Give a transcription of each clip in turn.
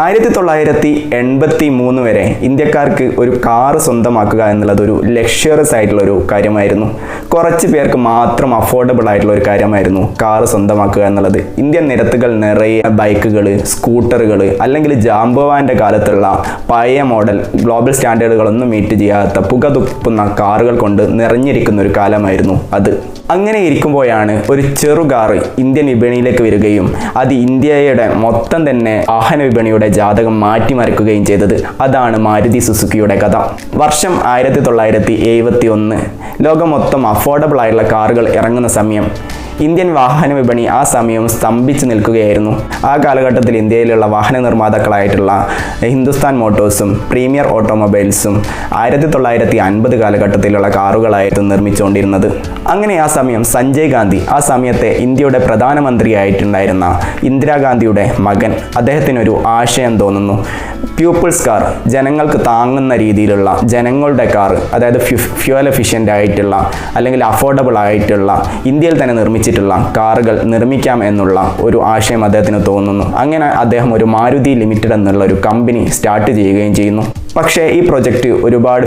ആയിരത്തി തൊള്ളായിരത്തി എൺപത്തി മൂന്ന് വരെ ഇന്ത്യക്കാർക്ക് ഒരു കാറ് സ്വന്തമാക്കുക എന്നുള്ളത് ഒരു ലക്ഷറിയസ് ആയിട്ടുള്ള ഒരു കാര്യമായിരുന്നു. കുറച്ച് പേർക്ക് മാത്രം അഫോർഡബിൾ ആയിട്ടുള്ള ഒരു കാര്യമായിരുന്നു കാറ് സ്വന്തമാക്കുക എന്നുള്ളത്. ഇന്ത്യൻ നിരത്തുകൾ നിറയെ ബൈക്കുകൾ സ്കൂട്ടറുകൾ അല്ലെങ്കിൽ ജാംബവാന്റെ കാലത്തുള്ള പഴയ മോഡൽ ഗ്ലോബൽ സ്റ്റാൻഡേർഡുകളൊന്നും മീറ്റ് ചെയ്യാത്ത പുക തുപ്പുന്ന കാറുകൾ കൊണ്ട് നിറഞ്ഞിരിക്കുന്ന ഒരു കാലമായിരുന്നു അത്. അങ്ങനെ ഇരിക്കുമ്പോഴാണ് ഒരു ചെറു കാറ് ഇന്ത്യൻ വിപണിയിലേക്ക് വരികയും അത് ഇന്ത്യയുടെ മൊത്തം തന്നെ വാഹന വിപണിയുടെ ജാതകം മാറ്റിമറിക്കുകയും ചെയ്തത്. അതാണ് മാരുതി സുസുക്കിയുടെ കഥ. വർഷം ആയിരത്തി തൊള്ളായിരത്തി എഴുപത്തി ഒന്ന് ലോകം മൊത്തം അഫോർഡബിൾ ആയിട്ടുള്ള കാറുകൾ ഇറങ്ങുന്ന സമയം. ഇന്ത്യൻ വാഹന വിപണി ആ സമയം സ്തംഭിച്ചു നിൽക്കുകയായിരുന്നു. ആ കാലഘട്ടത്തിൽ ഇന്ത്യയിലുള്ള വാഹന നിർമ്മാതാക്കളായിട്ടുള്ള ഹിന്ദുസ്ഥാൻ മോട്ടോഴ്സും പ്രീമിയർ ഓട്ടോമൊബൈൽസും ആയിരത്തി തൊള്ളായിരത്തി അൻപത് കാലഘട്ടത്തിലുള്ള കാറുകളായിരുന്നു നിർമ്മിച്ചുകൊണ്ടിരുന്നത്. അങ്ങനെ ആ സമയം സഞ്ജയ് ഗാന്ധി ആ സമയത്തെ ഇന്ത്യയുടെ പ്രധാനമന്ത്രിയായിട്ടുണ്ടായിരുന്ന ഇന്ദിരാഗാന്ധിയുടെ മകൻ. അദ്ദേഹത്തിനൊരു ആശയം തോന്നുന്നു. പ്യൂപ്പിൾസ് കാർ ജനങ്ങൾക്ക് താങ്ങുന്ന രീതിയിലുള്ള ജനങ്ങളുടെ കാർ അതായത് ഫ്യൂവൽ എഫിഷ്യന്റ് ആയിട്ടുള്ള അല്ലെങ്കിൽ അഫോർഡബിൾ ആയിട്ടുള്ള ഇന്ത്യയിൽ തന്നെ നിർമ്മിച്ചിട്ടുള്ള കാറുകൾ നിർമ്മിക്കാം എന്നുള്ള ഒരു ആശയം അദ്ദേഹത്തിന് തോന്നുന്നു. അങ്ങനെ അദ്ദേഹം ഒരു മാരുതി ലിമിറ്റഡ് എന്നുള്ള ഒരു കമ്പനി സ്റ്റാർട്ട് ചെയ്യുകയും ചെയ്യുന്നു. പക്ഷേ ഈ പ്രൊജക്റ്റ് ഒരുപാട്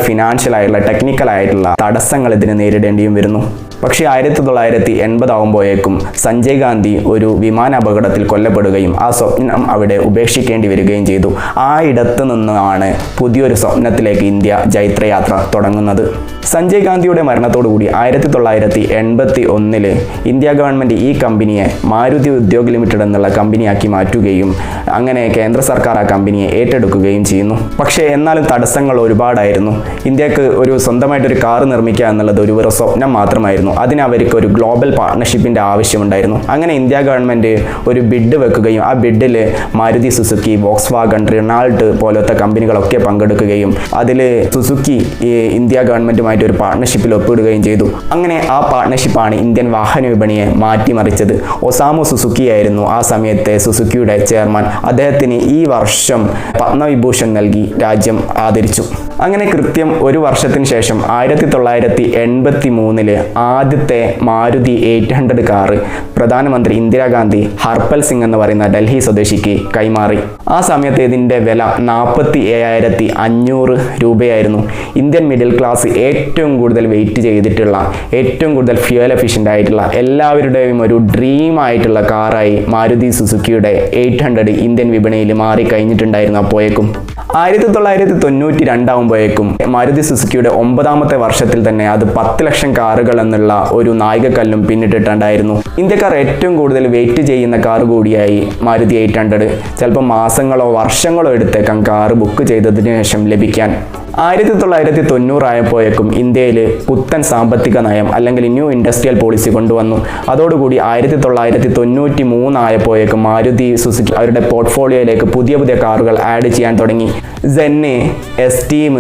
ടെക്നിക്കൽ ആയിട്ടുള്ള തടസ്സങ്ങൾ ഇതിന് നേരിടേണ്ടിയും വരുന്നു. പക്ഷേ ആയിരത്തി തൊള്ളായിരത്തി എൺപതാവുമ്പോഴേക്കും സഞ്ജയ് ഗാന്ധി ഒരു വിമാന അപകടത്തിൽ കൊല്ലപ്പെടുകയും ആ സ്വപ്നം അവിടെ ഉപേക്ഷിക്കേണ്ടി വരികയും ചെയ്തു. ആ ഇടത്ത് നിന്നാണ് പുതിയൊരു സ്വപ്നത്തിലേക്ക് ഇന്ത്യ ജൈത്രയാത്ര തുടങ്ങുന്നത്. സഞ്ജയ് ഗാന്ധിയുടെ മരണത്തോടുകൂടി ആയിരത്തി തൊള്ളായിരത്തി എൺപത്തി ഒന്നിൽ ഇന്ത്യ ഗവൺമെന്റ് ഈ കമ്പനിയെ മാരുതി ഉദ്യോഗ് ലിമിറ്റഡ് എന്നുള്ള കമ്പനിയാക്കി മാറ്റുകയും അങ്ങനെ കേന്ദ്ര സർക്കാർ ആ കമ്പനിയെ ഏറ്റെടുക്കുകയും ചെയ്യുന്നു. പക്ഷേ എന്നാലും തടസ്സങ്ങൾ ഒരുപാടായിരുന്നു. ഇന്ത്യയ്ക്ക് ഒരു സ്വന്തമായിട്ടൊരു കാർ നിർമ്മിക്കുക എന്നുള്ളത് ഒരു സ്വപ്നം മാത്രമായിരുന്നു. അതിന് അവർക്ക് ഒരു ഗ്ലോബൽ പാർട്ട്ണർഷിപ്പിന്റെ ആവശ്യമുണ്ടായിരുന്നു. അങ്ങനെ ഇന്ത്യ ഗവൺമെന്റ് ഒരു ബിഡ് വെക്കുകയും ആ ബിഡിൽ Maruti Suzuki Volkswagen Renault പോലത്തെ കമ്പനികളൊക്കെ പങ്കെടുക്കുകയും അതിൽ സുസുക്കി ഇന്ത്യ ഗവൺമെന്റുമായിട്ട് ഒരു പാർട്ട്ണർഷിപ്പിൽ ഒപ്പിടുകയും ചെയ്തു. അങ്ങനെ ആ പാർട്ട്ണർഷിപ്പാണ് ഇന്ത്യൻ വാഹന വിപണിയെ മാറ്റിമറിച്ചത്. ഒസാമു സുസുക്കി ആയിരുന്നു ആ സമയത്തെ സുസുക്കിയുടെ ചെയർമാൻ. അദ്ദേഹത്തിന് ഈ വർഷം പത്മവിഭൂഷൺ നൽകി രാജ്യം ആദരിച്ചു. അങ്ങനെ കൃത്യം ഒരു വർഷത്തിന് ശേഷം ആയിരത്തി തൊള്ളായിരത്തി എൺപത്തി മൂന്നിൽ ആദ്യത്തെ മാരുതി എയ്റ്റ് ഹൺഡ്രഡ് കാറ് പ്രധാനമന്ത്രി ഇന്ദിരാഗാന്ധി ഹർപ്പൽ സിംഗ് എന്ന് പറയുന്ന ഡൽഹി സ്വദേശിക്ക് കൈമാറി. ആ സമയത്ത് ഇതിന്റെ വില നാൽപ്പത്തി ഏഴായിരത്തി അഞ്ഞൂറ് രൂപയായിരുന്നു. ഇന്ത്യൻ മിഡിൽ ക്ലാസ് ഏറ്റവും കൂടുതൽ വെയിറ്റ് ചെയ്തിട്ടുള്ള ഏറ്റവും കൂടുതൽ ഫ്യൂൽ എഫിഷ്യന്റ് ആയിട്ടുള്ള എല്ലാവരുടെയും ഒരു ഡ്രീം ആയിട്ടുള്ള കാറായി മാരുതി സുസുക്കിയുടെ എയ്റ്റ് ഹൺഡ്രഡ് ഇന്ത്യൻ വിപണിയിൽ മാറി കഴിഞ്ഞിട്ടുണ്ടായിരുന്നു അപ്പോഴേക്കും ആയിരത്തി തൊള്ളായിരത്തി തൊണ്ണൂറ്റി രണ്ടാവുമ്പോഴേക്കും മാരുതി സുസുക്കിയുടെ ഒമ്പതാമത്തെ വർഷത്തിൽ തന്നെ അത് പത്ത് ലക്ഷം കാറുകൾ എന്നുള്ള ഒരു നായികക്കല്ലും പിന്നിട്ടിട്ടുണ്ടായിരുന്നു. ഇന്ത്യക്കാർ ഏറ്റവും കൂടുതൽ വെയിറ്റ് ചെയ്യുന്ന കാർ കൂടിയായി മാരുതി എയ്റ്റ് ഹൺഡ്രഡ്. ചിലപ്പോൾ മാസങ്ങളോ വർഷങ്ങളോ എടുത്തേക്കാം കാർ ബുക്ക് ചെയ്തതിനു ശേഷം ലഭിക്കാൻ. ആയിരത്തി തൊള്ളായിരത്തി തൊണ്ണൂറായപ്പോഴേക്കും ഇന്ത്യയിൽ പുത്തൻ സാമ്പത്തിക നയം അല്ലെങ്കിൽ ന്യൂ ഇൻഡസ്ട്രിയൽ പോളിസി കൊണ്ടുവന്നു. അതോടുകൂടി ആയിരത്തി തൊള്ളായിരത്തി തൊണ്ണൂറ്റി മൂന്നായപ്പോഴേക്കും മാരുതി സുസുക്കി അവരുടെ പോർട്ട്ഫോളിയോയിലേക്ക് പുതിയ പുതിയ കാറുകൾ ആഡ് ചെയ്യാൻ തുടങ്ങി. സെന്ന് എസ്റ്റീം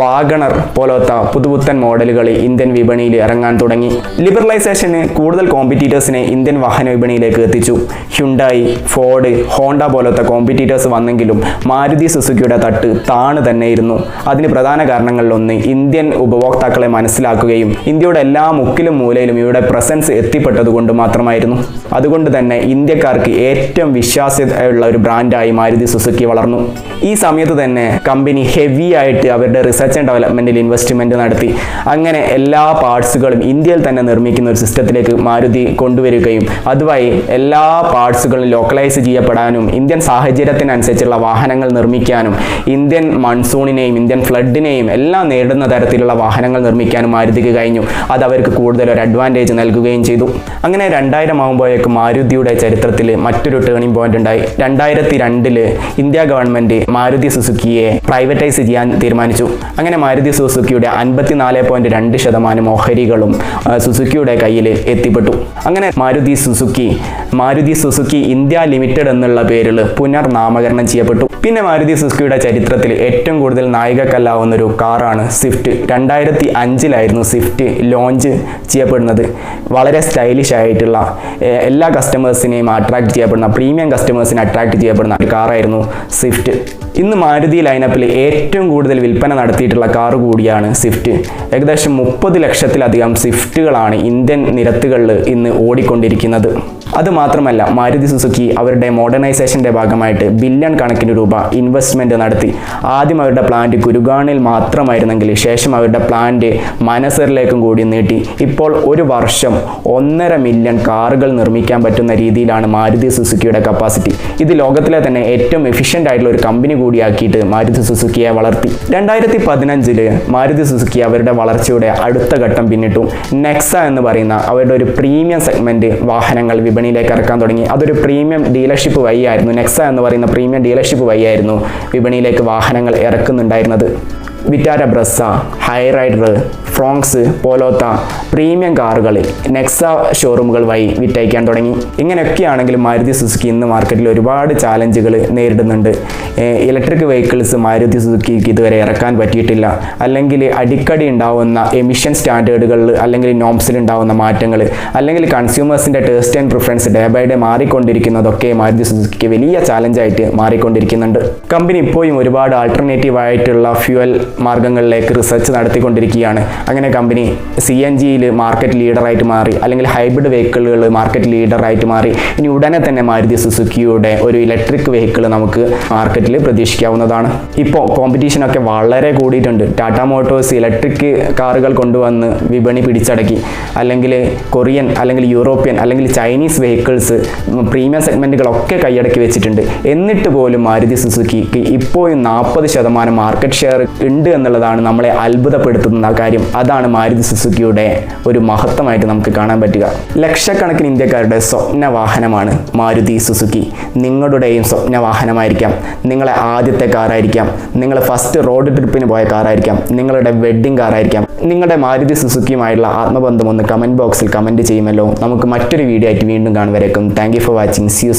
വാഗണർ പോലത്തെ പുതുപുത്തൻ മോഡലുകൾ ഇന്ത്യൻ വിപണിയിൽ ഇറങ്ങാൻ തുടങ്ങി. ലിബറലൈസേഷന് കൂടുതൽ കോമ്പറ്റീറ്റേഴ്സിനെ ഇന്ത്യൻ വാഹന വിപണിയിലേക്ക് എത്തിച്ചു. ഹ്യുണ്ടായി ഫോർഡ് ഹോണ്ട പോലത്തെ കോമ്പറ്റീറ്റേഴ്സ് വന്നെങ്കിലും മാരുതി സുസുക്കിയുടെ തട്ട് താണ് തന്നെയിരുന്നു. അതിന് പ്രധാന കാരണങ്ങളിലൊന്ന് ഇന്ത്യൻ ഉപഭോക്താക്കളെ മനസ്സിലാക്കുകയും ഇന്ത്യയുടെ എല്ലാ മുക്കിലും മൂലയിലും ഇവിടെ പ്രസൻസ് എത്തിപ്പെട്ടതുകൊണ്ട് മാത്രമായിരുന്നു. അതുകൊണ്ട് തന്നെ ഇന്ത്യക്കാർക്ക് ഏറ്റവും വിശ്വാസ്യതയുള്ള ഒരു ബ്രാൻഡായി മാരുതി സുസുക്കി വളർന്നു. ഈ സമയത്ത് തന്നെ കമ്പനി ഹെവി ആയിട്ട് അവരുടെ റിസർച്ച് ആൻഡ് ഡെവലപ്മെന്റിൽ ഇൻവെസ്റ്റ്മെന്റ് നടത്തി. അങ്ങനെ എല്ലാ പാർട്സുകളും ഇന്ത്യയിൽ തന്നെ നിർമ്മിക്കുന്ന ഒരു സിസ്റ്റത്തിലേക്ക് മാരുതി കൊണ്ടുവരികയും അതുവഴി എല്ലാ പാർട്സുകളും ലോക്കലൈസ് ചെയ്യപ്പെടാനും ഇന്ത്യൻ സാഹചര്യത്തിനനുസരിച്ചുള്ള വാഹനങ്ങൾ നിർമ്മിക്കാനും ഇന്ത്യൻ മൺസൂണിനെയും ഇന്ത്യൻ ഫ്ലഡിനെയും എല്ലാം നേരിടുന്ന തരത്തിലുള്ള വാഹനങ്ങൾ നിർമ്മിക്കാനും മാരുതിക്ക് കഴിഞ്ഞു. അത് അവർക്ക് കൂടുതൽ ഒരു അഡ്വാന്റേജ് നൽകുകയും ചെയ്തു. അങ്ങനെ രണ്ടായിരം ആകുമ്പോഴേക്കും മാരുതിയുടെ ചരിത്രത്തിൽ മറ്റൊരു ടേണിംഗ് പോയിന്റ് ഉണ്ടായി. രണ്ടായിരത്തി രണ്ടിൽ ഇന്ത്യ ഗവൺമെന്റ് മാരുതി സുസുക്കിയെ പ്രൈവറ്റൈസ് ചെയ്യാൻ തീരുമാനിച്ചു. അങ്ങനെ മാരുതി സുസുക്കിയുടെ അൻപത്തിനാല് പോയിന്റ് രണ്ട് ശതമാനം ഓഹരികളും സുസുക്കിയുടെ കയ്യിൽ എത്തിപ്പെട്ടു. അങ്ങനെ Maruti Suzuki Maruti Suzuki India limited എന്നുള്ള പേരിൽ പുനർനാമകരണം ചെയ്യപ്പെട്ടു. പിന്നെ മാരുതി സുസുക്കിയുടെ ചരിത്രത്തിൽ ഏറ്റവും കൂടുതൽ നായികക്കല്ലാവുന്ന ഒരു കാറാണ് സ്വിഫ്റ്റ് രണ്ടായിരത്തി അഞ്ചിലായിരുന്നു സ്വിഫ്റ്റ് ലോഞ്ച് ചെയ്യപ്പെടുന്നത്. വളരെ സ്റ്റൈലിഷ് ആയിട്ടുള്ള എല്ലാ കസ്റ്റമേഴ്സിനെയും അട്രാക്ട് ചെയ്യപ്പെടുന്ന പ്രീമിയം കസ്റ്റമേഴ്സിനെ അട്രാക്ട് ചെയ്യപ്പെടുന്ന ഒരു കാറായിരുന്നു സ്വിഫ്റ്റ് ഇന്ന് മാരുതി ലൈനപ്പിൽ ഏറ്റവും കൂടുതൽ വിൽപ്പന നടത്തിയിട്ടുള്ള കാർ കൂടിയാണ് സ്വിഫ്റ്റ് ഏകദേശം മുപ്പത് ലക്ഷത്തിലധികം സ്വിഫ്റ്റുകളാണ് ഇന്ത്യൻ നിരത്തുകളിൽ ഇന്ന് ഓടിക്കൊണ്ടിരിക്കുന്നത്. അതുമാത്രമല്ല മാരുതി സുസുക്കി അവരുടെ മോഡേണൈസേഷന്റെ ഭാഗമായിട്ട് ബില്യൺ കണക്കിന് രൂപ ഇൻവെസ്റ്റ്മെന്റ് നടത്തി. ആദ്യം അവരുടെ പ്ലാന്റ് ഗുരുഗാണിൽ മാത്രമായിരുന്നെങ്കിൽ ശേഷം അവരുടെ പ്ലാന്റ് മനസറിലേക്കും കൂടി നീട്ടി. ഇപ്പോൾ ഒരു വർഷം ഒന്നര മില്യൺ കാറുകൾ നിർമ്മിക്കാൻ പറ്റുന്ന രീതിയിലാണ് മാരുതി സുസുക്കിയുടെ കപ്പാസിറ്റി ഇത് ലോകത്തിലെ തന്നെ ഏറ്റവും എഫിഷ്യന്റ് ആയിട്ടുള്ള ഒരു കമ്പനി കൂടിയാക്കിയിട്ട് മാരുതി സുസുക്കിയെ വളർത്തി. രണ്ടായിരത്തി പതിനഞ്ചിൽ മാരുതി സുസുക്കി അവരുടെ വളർച്ചയുടെ അടുത്ത ഘട്ടം പിന്നിട്ടു. നെക്സ എന്ന് പറയുന്ന അവരുടെ ഒരു പ്രീമിയം സെഗ്മെന്റ് വാഹനങ്ങൾ വിപണിയിലേക്ക് ഇറക്കാൻ തുടങ്ങി. അതൊരു പ്രീമിയം ഡീലർഷിപ്പ് വഴിയായിരുന്നു. നെക്സ എന്ന് പറയുന്ന പ്രീമിയം ഡീലർഷിപ്പ് വഴിയായിരുന്നു വിപണിയിലേക്ക് വാഹനങ്ങൾ ഇറക്കുന്നുണ്ടായിരുന്നത്. വിറ്റാര ബ്രസ്സ ഹൈറൈഡർ ഫ്രോങ്സ് പോലോത്ത പ്രീമിയം കാറുകൾ നെക്സ ഷോറൂമുകൾ വഴി വിറ്റയക്കാൻ തുടങ്ങി. ഇങ്ങനെയൊക്കെയാണെങ്കിലും മാരുതി സുസുക്കി ഇന്ന് മാർക്കറ്റിൽ ഒരുപാട് ചാലഞ്ചുകൾ നേരിടുന്നുണ്ട്. ഇലക്ട്രിക് വെഹിക്കിൾസ് മാരുതി സുസുക്കിക്ക് ഇതുവരെ ഇറക്കാൻ പറ്റിയിട്ടില്ല. അല്ലെങ്കിൽ അടിക്കടി ഉണ്ടാവുന്ന എമിഷൻ സ്റ്റാൻഡേർഡുകളിൽ അല്ലെങ്കിൽ നോംസിൽ ഉണ്ടാവുന്ന മാറ്റങ്ങൾ അല്ലെങ്കിൽ കൺസ്യൂമേഴ്സിന്റെ taste and preference day by day മാറിക്കൊണ്ടിരിക്കുന്നതൊക്കെ Maruti സുസുക്കിക്ക് വലിയ ചാലഞ്ചായിട്ട് മാറിക്കൊണ്ടിരിക്കുന്നുണ്ട്. കമ്പനി ഇപ്പോഴും ഒരുപാട് ആൾട്ടർനേറ്റീവ് ആയിട്ടുള്ള ഫ്യൂവൽ മാർഗങ്ങളിലേക്ക് റിസർച്ച് നടത്തിക്കൊണ്ടിരിക്കുകയാണ്. അങ്ങനെ കമ്പനി സി എൻ ജിയിൽ മാർക്കറ്റ് ലീഡറായിട്ട് മാറി അല്ലെങ്കിൽ ഹൈബ്രിഡ് വെഹിക്കിളുകൾ മാർക്കറ്റ് ലീഡറായിട്ട് മാറി ഇനി ഉടനെ തന്നെ മാരുതി സുസുക്കിയുടെ ഒരു ഇലക്ട്രിക് വെഹിക്കിൾ നമുക്ക് മാർക്കറ്റിൽ പ്രതീക്ഷിക്കാവുന്നതാണ്. ഇപ്പോൾ കോമ്പറ്റീഷനൊക്കെ വളരെ കൂടിയിട്ടുണ്ട്. ടാറ്റ മോട്ടോഴ്സ് ഇലക്ട്രിക് കാറുകൾ കൊണ്ടുവന്ന് വിപണി പിടിച്ചടക്കി അല്ലെങ്കിൽ കൊറിയൻ അല്ലെങ്കിൽ യൂറോപ്യൻ അല്ലെങ്കിൽ ചൈനീസ് വെഹിക്കിൾസ് പ്രീമിയം സെഗ്മെന്റുകളൊക്കെ കൈയടക്കി വെച്ചിട്ടുണ്ട്. എന്നിട്ട് പോലും മാരുതി സുസുക്കിക്ക് ഇപ്പോഴും നാൽപ്പത് ശതമാനം മാർക്കറ്റ് ഷെയർ ഉണ്ട് എന്നുള്ളതാണ് നമ്മളെ അത്ഭുതപ്പെടുത്തുന്ന കാര്യം. അതാണ് മാരുതി സുസുക്കിയുടെ ഒരു മഹത്വമായിട്ട് നമുക്ക് കാണാൻ പറ്റുക. ലക്ഷക്കണക്കിന് ഇന്ത്യക്കാരുടെ സ്വപ്ന വാഹനമാണ് മാരുതി സുസുക്കി. നിങ്ങളുടെയും സ്വപ്ന വാഹനമായിരിക്കാം നിങ്ങളെ ആദ്യത്തെ കാറായിരിക്കാം. നിങ്ങൾ ഫസ്റ്റ് റോഡ് ട്രിപ്പിന് പോയ കാറായിരിക്കാം. നിങ്ങളുടെ വെഡ്ഡിംഗ് കാറായിരിക്കാം. നിങ്ങളുടെ മാരുതി സുസുക്കിയുമായുള്ള ആത്മബന്ധം ഒന്ന് കമന്റ് ബോക്സിൽ കമന്റ് ചെയ്യുമല്ലോ. നമുക്ക് മറ്റൊരു വീഡിയോ ആയിട്ട് വീണ്ടും കാണുവരേക്കും thank for watching see you